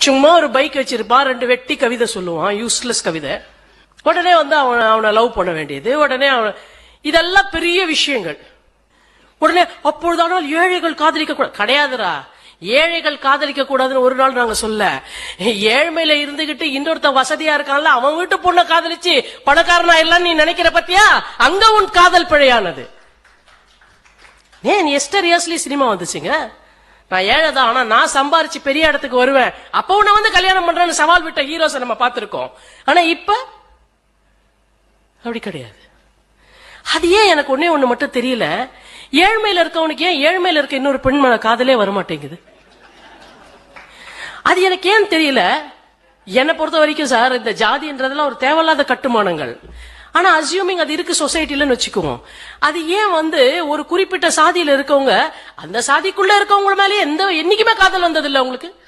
சும்மா ஒரு பைக் வச்சிருப்பான் ரெண்டு வெட்டி கவிதை சொல்லுவான் யூஸ்லெஸ் கவிதை. உடனே வந்து அவன் அவனை லவ் பண்ண வேண்டியது. உடனே அவன் இதெல்லாம் பெரிய விஷயங்கள். உடனே அப்பொழுதானால் ஏழைகள் காதலிக்க கூட கிடையாதுடா. ஏழைகள் காதலிக்க கூடாதுன்னு ஒரு நாள் நாங்க சொல்ல ஏழ்மையில இருந்துகிட்டு இன்னொருத்த வசதியா இருக்கான்ல அவன் வீட்டு பொண்ணை காதலிச்சு பணக்காரனா இல்லன்னு நீ நினைக்கிற பத்தியா? அங்க உன் காதல் பிழையானது. ஏன் எஸ்டர் இயர்ஸ்லி சினிமா வந்துச்சுங்க? நான் ஏழை தான் ஆனா நான் சம்பாரிச்சு பெரிய இடத்துக்கு வருவேன். அப்ப உன்னை வந்து கல்யாணம் பண்றேன்னு சவால் விட்ட ஹீரோஸை நம்ம பார்த்திருக்கோம். ஆனா இப்ப அப்படி கிடையாது. அது ஏன் எனக்கு ஒன்னே ஒண்ணு மட்டும் தெரியல. ஏழ்மையில இருக்கவனுக்கு ஏன் ஏழ்மையில இருக்க இன்னொரு பெண் காதலே காதலே வரமாட்டேங்குது? அது எனக்கு ஏன் தெரியல? என்னை பொறுத்த வரைக்கும் சார் இந்த ஜாதின்றதெல்லாம் ஒரு தேவையில்லாத கட்டுமானங்கள். ஆனா அசியூமிங் அது இருக்கு சொசைட்டிலன்னு வச்சுக்குவோம். அது ஏன் வந்து ஒரு குறிப்பிட்ட சாதியில இருக்கவங்க அந்த சாதிக்குள்ள இருக்கவங்க மேலே எந்த என்னைக்குமே காதல் வந்தது உங்களுக்கு?